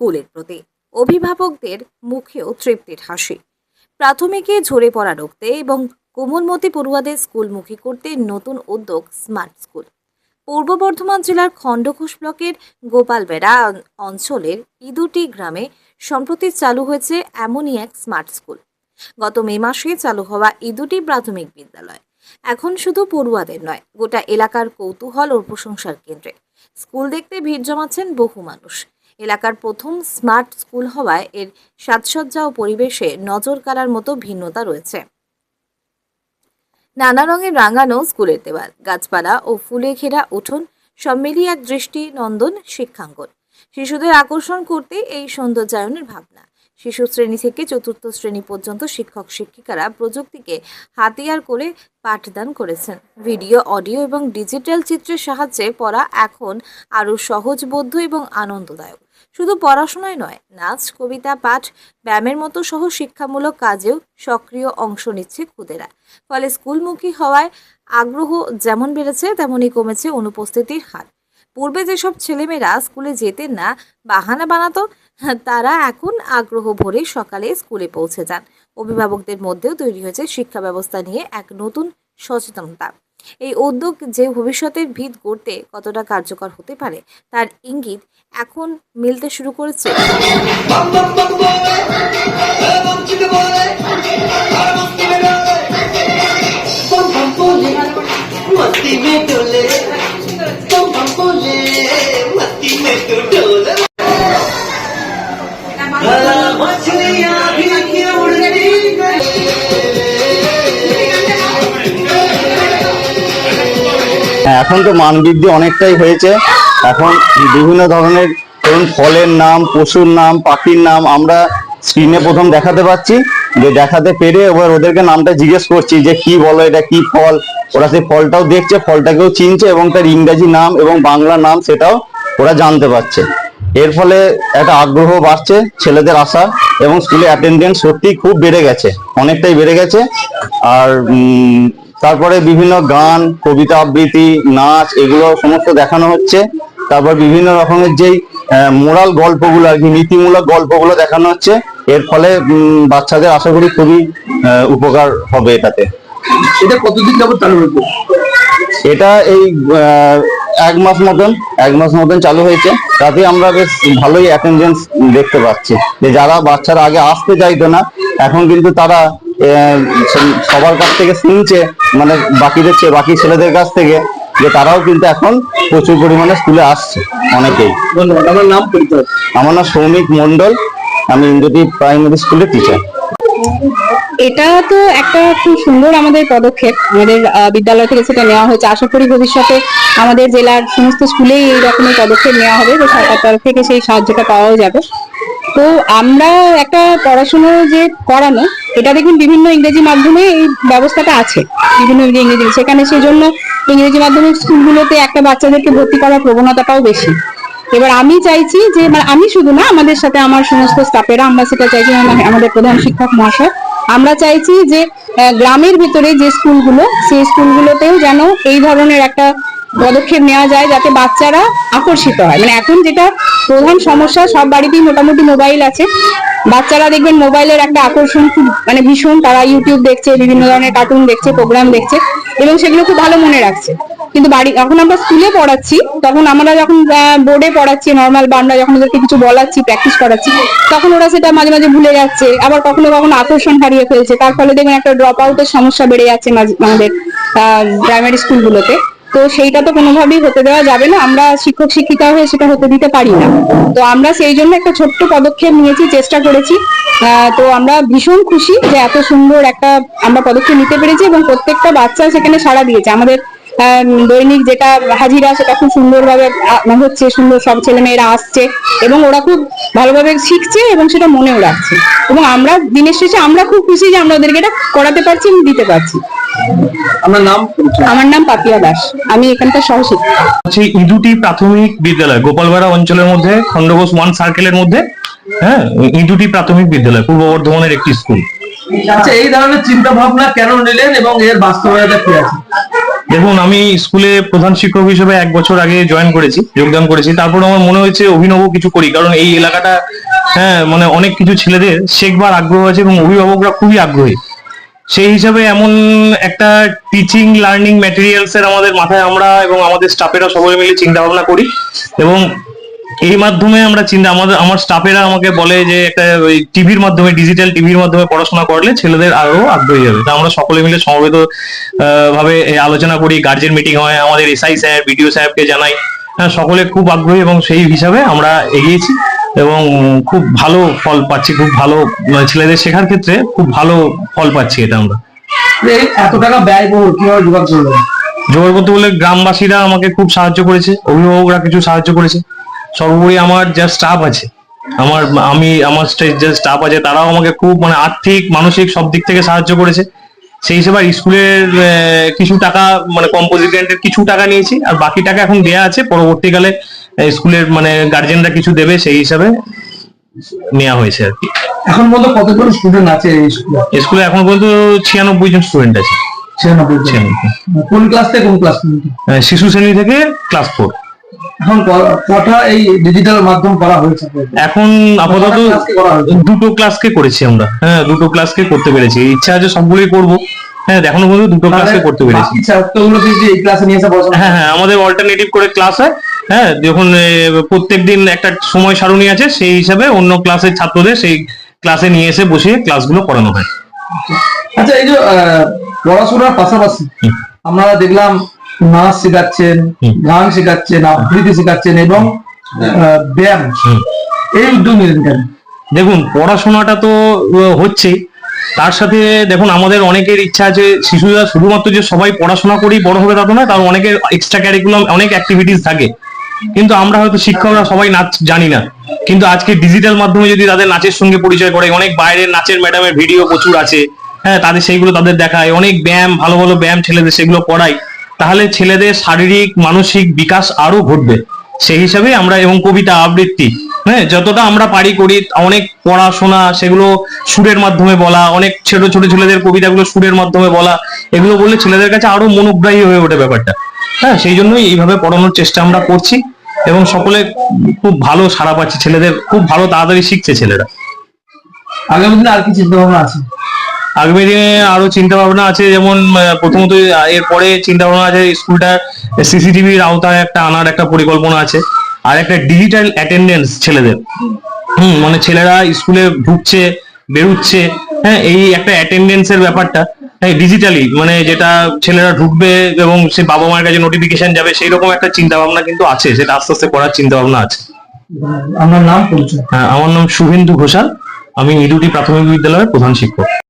স্কুলের প্রতি। অভিভাবকদের মুখেও তৃপ্তির হাসি। প্রাথমিকে ঝরে পড়া রুখতে এবং কোমলমতি পড়ুয়াদের স্কুলমুখী করতে নতুন উদ্যোগ স্মার্ট স্কুল। পূর্ব বর্ধমান জেলার খণ্ডঘোষ ব্লকের গোপালবেড়া অঞ্চলের ইদুটি গ্রামে সম্প্রতি চালু হয়েছে এমনই এক স্মার্ট স্কুল। গত মে মাসে চালু হওয়া ইদুটি প্রাথমিক বিদ্যালয়। এখন শুধু পড়ুয়াদের নয়, গোটা এলাকার কৌতূহল ও প্রশংসার কেন্দ্রে। স্কুল দেখতে ভিড় জমাচ্ছেন বহু মানুষ। এলাকার প্রথম স্মার্ট স্কুল হওয়ায় এর সাজসজ্জা ও পরিবেশে নজর কাড়ার মতো ভিন্নতা রয়েছে। নানা রঙের রাঙানো স্কুলের দেওয়াল, গাছপালা ও ফুলে ঘেরা উঠোন সব মিলিয়ে এক দৃষ্টি নন্দন শিক্ষাঙ্গন। শিশুদের আকর্ষণ করতে এই সৌন্দর্যায়নের ভাবনা। শিশু শ্রেণি থেকে চতুর্থ শ্রেণি পর্যন্ত শিক্ষক শিক্ষিকারা প্রযুক্তিকে হাতিয়ার করে পাঠদান করেছেন। ভিডিও, অডিও এবং ডিজিটাল চিত্রের সাহায্যে পড়া এখন আরও সহজবোধ্য এবং আনন্দদায়ক। শুধু পড়াশোনায় নয়, নাচ, কবিতা, পাঠ, ব্যায়ামের মতো সহ শিক্ষামূলক কাজেও সক্রিয় অংশ নিচ্ছে খুদেরা। ফলে স্কুলমুখী হওয়ায় আগ্রহ যেমন বেড়েছে, তেমনই কমেছে অনুপস্থিতির হার। পূর্বে যেসব ছেলেমেয়েরা স্কুলে যেতেন না বাহানা বানাতো, তারা এখন আগ্রহ ভরে সকালে স্কুলে পৌঁছে যান। অভিভাবকদের মধ্যেও তৈরি হয়েছে শিক্ষা ব্যবস্থা নিয়ে এক নতুন সচেতনতা। এই উদ্যোগ যে ভবিষ্যতের ভিত গড়তে কতটা কার্যকর হতে পারে তার ইঙ্গিত এখন মিলতে শুরু করেছে मस्ती में डोले बम बम बोले मस्ती में तू डोले भला मछलियाँ হ্যাঁ, এখন তো মান বৃদ্ধি অনেকটাই হয়েছে। এখন বিভিন্ন ধরনের ধরুন ফলের নাম পশুর নাম পাখির নাম আমরা স্ক্রিনে প্রথম দেখাতে পাচ্ছি। যে দেখাতে পেরে এবার ওদেরকে নামটা জিজ্ঞেস করছি যে কি বলো এটা কি ফল? ওরা সেই ফলটাও দেখছে ফলটাকেও চিনছে এবং তার ইংরাজি নাম এবং বাংলা নাম সেটাও ওরা জানতে পারছে। এর ফলে একটা আগ্রহ বাড়ছে ছেলেদের আশা এবং স্কুলে অ্যাটেন্ডেন্স সত্যি খুব বেড়ে গেছে অনেকটাই বেড়ে গেছে। আর তারপরে বিভিন্ন গান কবিতা আবৃত্তি নাচ এগুলো সমস্ত দেখানো হচ্ছে। তারপর বিভিন্ন রকমের যেই মোরাল গল্পগুলো আর কি নীতিমূলক গল্পগুলো দেখানো হচ্ছে। এর ফলে বাচ্চাদের আশা করি খুবই উপকার হবে এটাতে। এটা কতদিন যাবত চালু হয়েছে? এটা এই এক মাস মতন এক মাস মতন চালু হয়েছে। তাতে আমরা বেশ ভালোই অ্যাটেন্ডেন্স দেখতে পাচ্ছি। যে যারা বাচ্চারা আগে আসতে চাইতো না এখন কিন্তু তারা সবার কাছ থেকে শুনছে মানে বাকিদের চেয়ে বাকি ছেলেদের কাছ থেকে যে তারাও কিন্তু এখন প্রচুর পরিমাণে স্কুলে আসছে অনেকেই। আমার নাম আমার নাম সৌমিক মন্ডল আমি ইন্দ্রদীপ প্রাইমারি স্কুলের টিচার এটা তো একটা খুব সুন্দর আমাদের পদক্ষেপ আমাদের আহ, বিদ্যালয় থেকে সেটা নেওয়া হয়েছে। আশা করি ভবিষ্যতে আমাদের জেলার সমস্ত স্কুলেই এই রকমের পদক্ষেপ নেওয়া হবে তো সরকার তরফ থেকে সেই সাহায্যটা পাওয়াও যাবে। তো আমরা একটা পড়াশুনো যে করানো, এটা দেখুন বিভিন্ন ইংরেজি মাধ্যমে এই ব্যবস্থাটা আছে। বিভিন্ন ইংরেজি সেখানে সেজন্য ইংরেজি মাধ্যমিক স্কুলগুলোতে একটা বাচ্চাদেরকে ভর্তি করার প্রবণতাটাও বেশি। এবার আমি চাইছি যে মানে আমি শুধু না, আমাদের সাথে আমার সমস্ত স্টাফেরা, আমরা সেটা চাইছি আমাদের প্রধান শিক্ষক মহাশয়, আমরা চাইছি যে গ্রামের ভিতরে যে স্কুলগুলো, সেই স্কুলগুলোতেও যেন এই ধরনের একটা পদক্ষেপ নেওয়া যায়, যাতে বাচ্চারা আকর্ষিত হয়। মানে এখন যেটা প্রধান সমস্যা সব বাড়িতেই মোটামুটি মোবাইল আছে। বাচ্চারা দেখবেন মোবাইলের একটা আকর্ষণ খুব মানে ভীষণ। তারা ইউটিউব দেখছে, বিভিন্ন ধরনের কার্টুন দেখছে প্রোগ্রাম দেখছে এবং সেগুলো খুব ভালো মনে রাখছে। কিন্তু বাড়ি, এখন আমরা স্কুলে পড়াচ্ছি, তখন আমরা যখন বোর্ডে পড়াচ্ছি নর্মাল বা আমরা যখন ওদেরকে কিছু বলাচ্ছি প্র্যাকটিস করাচ্ছি, তখন ওরা সেটা মাঝে মাঝে ভুলে যাচ্ছে, আবার কখনো কখনো আকর্ষণ হারিয়ে ফেলছে। তার ফলে দেখবেন একটা ড্রপ আউটের সমস্যা বেড়ে যাচ্ছে আমাদের প্রাইমারি স্কুলগুলোতে তো সেইটা তো কোনোভাবেই হতে দেওয়া যাবে না। আমরা শিক্ষক শিক্ষিকা হয়ে সেটা হতে দিতে পারি না। তো আমরা সেই জন্য একটা ছোট্ট পদক্ষেপ নিয়েছি, চেষ্টা করেছি। তো আমরা ভীষণ খুশি যে এত সুন্দর একটা আমরা পদক্ষেপ নিতে পেরেছি এবং প্রত্যেকটা বাচ্চা সেখানে সাড়া দিয়েছে। আমাদের দৈনিক যেটা হাজিরা, সেটা খুব সুন্দরভাবে হচ্ছে সুন্দর সব ছেলে মেয়েরা আসছে এবং ওরা খুব ভালোভাবে শিখছে এবং সেটা মনেও রাখছে। এবং আমরা দিনের শেষে আমরা খুব খুশি যে আমরা ওদেরকে এটা করাতে পারছি এবং দিতে পারছি। আমার নাম আমার নাম পাপিয়া দাস। আমি এখানকার সহশিক্ষিকা। হচ্ছে ইঁদুটি প্রাথমিক বিদ্যালয় গোপালপাড়া অঞ্চলের মধ্যে খণ্ডঘোষ ওয়ান সার্কেলের মধ্যে হ্যাঁ ইঁদুটি প্রাথমিক বিদ্যালয় পূর্ব বর্ধমানের একটি স্কুল। আচ্ছা এই ধরনের চিন্তা ভাবনা কেন নিলেন এবং এর বাস্তবতা কি আছে? দেখুন আমি স্কুলে প্রধান শিক্ষক হিসেবে এক বছর আগে জয়েন করেছি যোগদান করেছি। তারপর আমার মনে হয়েছে অভিনব কিছু করি কারণ এই এলাকাটা হ্যাঁ মানে অনেক কিছু ছেলেদের শেখবার আগ্রহ আছে এবং অভিভাবকরা খুবই আগ্রহী। সেই হিসাবে এমন একটা টিচিং লার্নিং ম্যাটেরিয়ালস এর আমাদের মাথায় আমরা এবং আমাদের স্টাফেরা সবাই মিলে চিন্তা ভাবনা করি এবং এই মাধ্যমে আমরা চিন্তা, আমাদের, আমার স্টাফেরা আমাকে বলে যে একটা ওই টিভির মাধ্যমে ডিজিটাল টিভির মাধ্যমে পড়াশোনা করলে ছেলেদের আরও আগ্রহী হবে। তা আমরা সকলে মিলে সমবেত ভাবে আলোচনা করি গার্জেন মিটিং হয়, আমাদের এসআই স্যার বিডিও সাহেবকে জানাই। হ্যাঁ সকলে খুব আগ্রহী এবং সেই হিসাবে আমরা এগিয়েছি। এবং খুব ভালো ফল পাচ্ছি খুব ভালো মানে ছেলেদের শেখার ক্ষেত্রে খুব ভালো ফল পাচ্ছি এটা আমরা। এত টাকা ব্যয়বহুল কীভাবে জোগাড় করলেন জোগাড় করতে বলে গ্রামবাসীরা আমাকে খুব সাহায্য করেছে অভিভাবকরা কিছু সাহায্য করেছে। সর্বোপরি আমার যা স্টাফ আছে আমার আমি আমার স্টে- যে স্টাফ আছে তারাও আমাকে খুব মানে আর্থিক মানসিক সব দিক থেকে সাহায্য করেছে। সেই হিসেবে স্কুলের কিছু টাকা মানে কম্পোজিট কিছু টাকা নিয়েছি আর বাকি টাকা এখন দেয়া আছে পরবর্তীকালে স্কুলের মানে গার্জেনরা কিছু দেবে সেই হিসাবে নেওয়া হয়েছে আর কি। এখন পর্যন্ত কতজন স্টুডেন্ট আছে এই স্কুলে স্কুলে এখন পর্যন্ত ছিয়ানব্বই জন স্টুডেন্ট আছে। ছিয়ানব্বই। কোন ক্লাস থেকে কোন ক্লাস শিশু শ্রেণি থেকে ক্লাস ফোর এখন ক- কটা এই ডিজিটাল মাধ্যম করা হয়েছে? এখন আপাতত? দুটো ক্লাসকে করেছি আমরা। হ্যাঁ দুটো ক্লাসকে করতে পেরেছি। ইচ্ছা আছে সবগুলোই করব। হ্যাঁ এখনও পর্যন্ত দুটো ক্লাসকে করতে পেরেছি। ছাত্রগুলোকে যে এই ক্লাসে নিয়ে এসে বসানো হ্যাঁ হ্যাঁ আমাদের অল্টারনেটিভ করে ক্লাস হয়। হ্যাঁ যখন প্রত্যেক দিন একটা সময় সারণী আছে সেই হিসাবে অন্য ক্লাসের ছাত্রদের সেই ক্লাসে নিয়ে এসে বসিয়ে ক্লাসগুলো করানো হয়। আচ্ছা এই যে পড়াশোনার পাশাপাশি আমরা দেখলাম নাচ শেখাচ্ছেন। গান শেখাচ্ছেন আবৃত্তি শেখাচ্ছেন এবং ব্যায়াম। এই উদ্যোগ নিলেন কেন? দেখুন পড়াশোনাটা তো হচ্ছেই। তার সাথে দেখুন আমাদের অনেকের ইচ্ছা আছে শিশুরা শুধুমাত্র যে সবাই পড়াশোনা করেই বড় হবে তা তো নয় তার অনেকের এক্সট্রা ক্যারিকুলাম অনেক অ্যাক্টিভিটিস থাকে। কিন্তু আমরা হয়তো শিক্ষকরা সবাই নাচ জানি না। কিন্তু আজকে ডিজিটাল মাধ্যমে যদি তাদের নাচের সঙ্গে পরিচয় করে অনেক বাইরের নাচের ম্যাডামের ভিডিও প্রচুর আছে। হ্যাঁ তাদের সেইগুলো তাদের দেখায়। অনেক ব্যায়াম ভালো ভালো ব্যায়াম ছেলেদের সেগুলো করাই তাহলে ছেলেদের শারীরিক, মানসিক বিকাশ আরও ঘটবে। সেই হিসাবে আমরা এবং কবিতা আবৃত্তি হ্যাঁ যতটা আমরা পারি করি, অনেক পড়াশোনা, সেগুলো সুরের মাধ্যমে বলা, অনেক ছোট ছোট ছেলেদের কবিতাগুলো সুরের মাধ্যমে বলা, এগুলো বললে ছেলেদের কাছে আরও মনোগ্রাহী হয়ে ওঠে ব্যাপারটা। হ্যাঁ সেই জন্যই এইভাবে পড়ানোর চেষ্টা আমরা করছি এবং সকলে খুব ভালো সাড়া পাচ্ছে ছেলেদের, খুব ভালো তাড়াতাড়ি শিখছে ছেলেরা। আগামী দিনে আর কি চিন্তা ভাবনা আছে? আগামী দিনে আরও চিন্তা ভাবনা আছে যেমন প্রথমত এরপরে চিন্তা ভাবনা আছে স্কুলটা সিসিটিভির আওতায় একটা আনার একটা পরিকল্পনা আছে আর একটা ডিজিটাল অ্যাটেন্ডেন্স ছেলেদের। হুম মানে ছেলেরা স্কুলে ঢুকছে বেরুচ্ছে হ্যাঁ এই একটা অ্যাটেন্ডেন্সের ব্যাপারটা। হ্যাঁ ডিজিটালি মানে যেটা ছেলেরা ঢুকবে এবং সে বাবা মায়ের কাছে নোটিফিকেশন যাবে সেই রকম একটা চিন্তা ভাবনা কিন্তু আছে সেটা আস্তে আস্তে করার চিন্তা ভাবনা আছে। আপনার নাম হ্যাঁ, আমার নাম শুভেন্দু ঘোষাল আমি ইডুটি প্রাথমিক বিদ্যালয়ের প্রধান শিক্ষক।